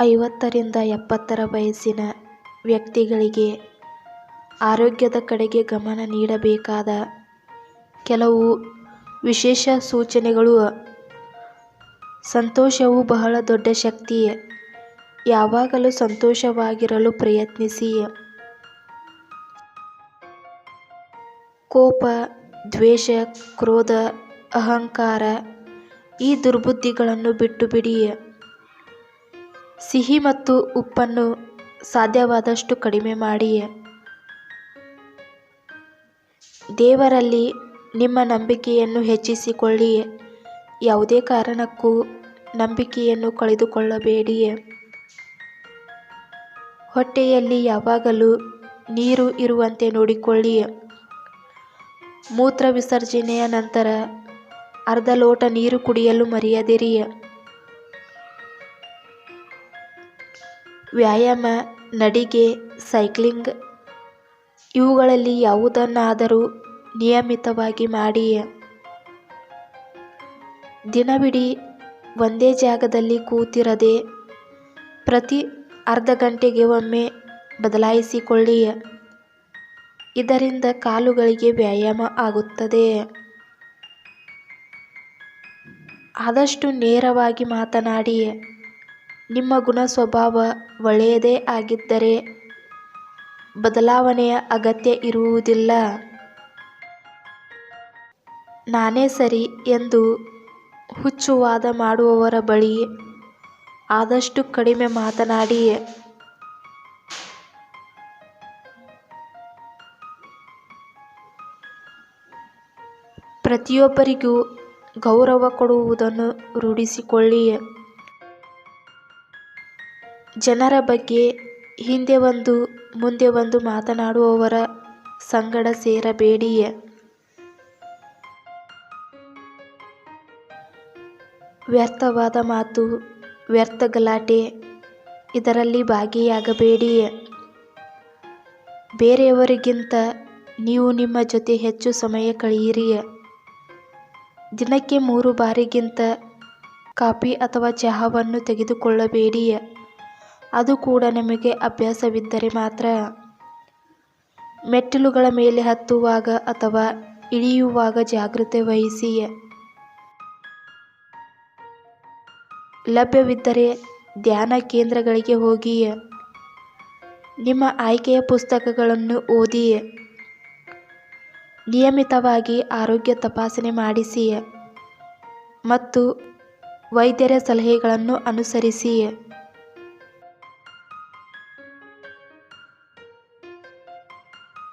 ಐವತ್ತರಿಂದ ಎಪ್ಪತ್ತರ ವಯಸ್ಸಿನ ವ್ಯಕ್ತಿಗಳಿಗೆ ಆರೋಗ್ಯದ ಕಡೆಗೆ ಗಮನ ನೀಡಬೇಕಾದ ಕೆಲವು ವಿಶೇಷ ಸೂಚನೆಗಳು. ಸಂತೋಷವು ಬಹಳ ದೊಡ್ಡ ಶಕ್ತಿ. ಯಾವಾಗಲೂ ಸಂತೋಷವಾಗಿರಲು ಪ್ರಯತ್ನಿಸಿ. ಕೋಪ, ದ್ವೇಷ, ಕ್ರೋಧ, ಅಹಂಕಾರ ಈ ದುರ್ಬುದ್ಧಿಗಳನ್ನು ಬಿಟ್ಟುಬಿಡಿ. ಸಿಹಿ ಮತ್ತು ಉಪ್ಪನ್ನು ಸಾಧ್ಯವಾದಷ್ಟು ಕಡಿಮೆ ಮಾಡಿ ದೇವರಲ್ಲಿ ನಿಮ್ಮ ನಂಬಿಕೆಯನ್ನು ಹೆಚ್ಚಿಸಿಕೊಳ್ಳಿ ಯಾವುದೇ ಕಾರಣಕ್ಕೂ ನಂಬಿಕೆಯನ್ನು ಕಳೆದುಕೊಳ್ಳಬೇಡಿ ಹೊಟ್ಟೆಯಲ್ಲಿ ಯಾವಾಗಲೂ ನೀರು ಇರುವಂತೆ ನೋಡಿಕೊಳ್ಳಿ ಮೂತ್ರ ವಿಸರ್ಜನೆಯ ನಂತರ ಅರ್ಧ ಲೋಟ ನೀರು ಕುಡಿಯಲು ಮರೆಯದಿರಿ ವ್ಯಾಯಾಮ, ನಡಿಗೆ, ಸೈಕ್ಲಿಂಗ್ ಇವುಗಳಲ್ಲಿ ಯಾವುದನ್ನಾದರೂ ನಿಯಮಿತವಾಗಿ ಮಾಡಿ ದಿನವಿಡೀ ಒಂದೇ ಜಾಗದಲ್ಲಿ ಕೂತಿರದೆ ಪ್ರತಿ ಅರ್ಧ ಗಂಟೆಗೆ ಒಮ್ಮೆ ಬದಲಾಯಿಸಿಕೊಳ್ಳಿ ಇದರಿಂದ ಕಾಲುಗಳಿಗೆ ವ್ಯಾಯಾಮ ಆಗುತ್ತದೆ. ಆದಷ್ಟು ನೇರವಾಗಿ ಮಾತನಾಡಿ ನಿಮ್ಮ ಗುಣ ಸ್ವಭಾವ ಒಳ್ಳೆಯದೇ ಆಗಿದ್ದರೆ ಬದಲಾವಣೆಯ ಅಗತ್ಯ ಇರುವುದಿಲ್ಲ. ನಾನೇ ಸರಿ ಎಂದು ಹುಚ್ಚು ವಾದ ಮಾಡುವವರ ಬಳಿ ಆದಷ್ಟು ಕಡಿಮೆ ಮಾತನಾಡಿ. ಪ್ರತಿಯೊಬ್ಬರಿಗೂ ಗೌರವ ಕೊಡುವುದನ್ನು ರೂಢಿಸಿಕೊಳ್ಳಿ. ಜನರ ಬಗ್ಗೆ ಹಿಂದೆ ಒಂದು, ಮುಂದೆ ಒಂದು ಮಾತನಾಡುವವರ ಸಂಗಡ ಸೇರಬೇಡಿ ವ್ಯರ್ಥವಾದ ಮಾತು, ವ್ಯರ್ಥ ಗಲಾಟೆ ಇದರಲ್ಲಿ ಭಾಗಿಯಾಗಬೇಡಿ ಬೇರೆಯವರಿಗಿಂತ ನೀವು ನಿಮ್ಮ ಜೊತೆ ಹೆಚ್ಚು ಸಮಯ ಕಳೆಯಿರಿ ದಿನಕ್ಕೆ ಮೂರು ಬಾರಿಗಿಂತ ಕಾಫಿ ಅಥವಾ ಚಹಾವನ್ನು ತೆಗೆದುಕೊಳ್ಳಬೇಡಿ ಅದು ಕೂಡ ನಿಮಗೆ ಅಭ್ಯಾಸವಿದ್ದರೆ ಮಾತ್ರ. ಮೆಟ್ಟಿಲುಗಳ ಮೇಲೆ ಹತ್ತುವಾಗ ಅಥವಾ ಇಳಿಯುವಾಗ ಜಾಗ್ರತೆ ವಹಿಸಿ. ಲಭ್ಯವಿದ್ದರೆ ಧ್ಯಾನ ಕೇಂದ್ರಗಳಿಗೆ ಹೋಗಿ. ನಿಮ್ಮ ಆಯ್ಕೆಯ ಪುಸ್ತಕಗಳನ್ನು ಓದಿ. ನಿಯಮಿತವಾಗಿ ಆರೋಗ್ಯ ತಪಾಸಣೆ ಮಾಡಿಸಿ. ಮತ್ತು ವೈದ್ಯರ ಸಲಹೆಗಳನ್ನು ಅನುಸರಿಸಿ.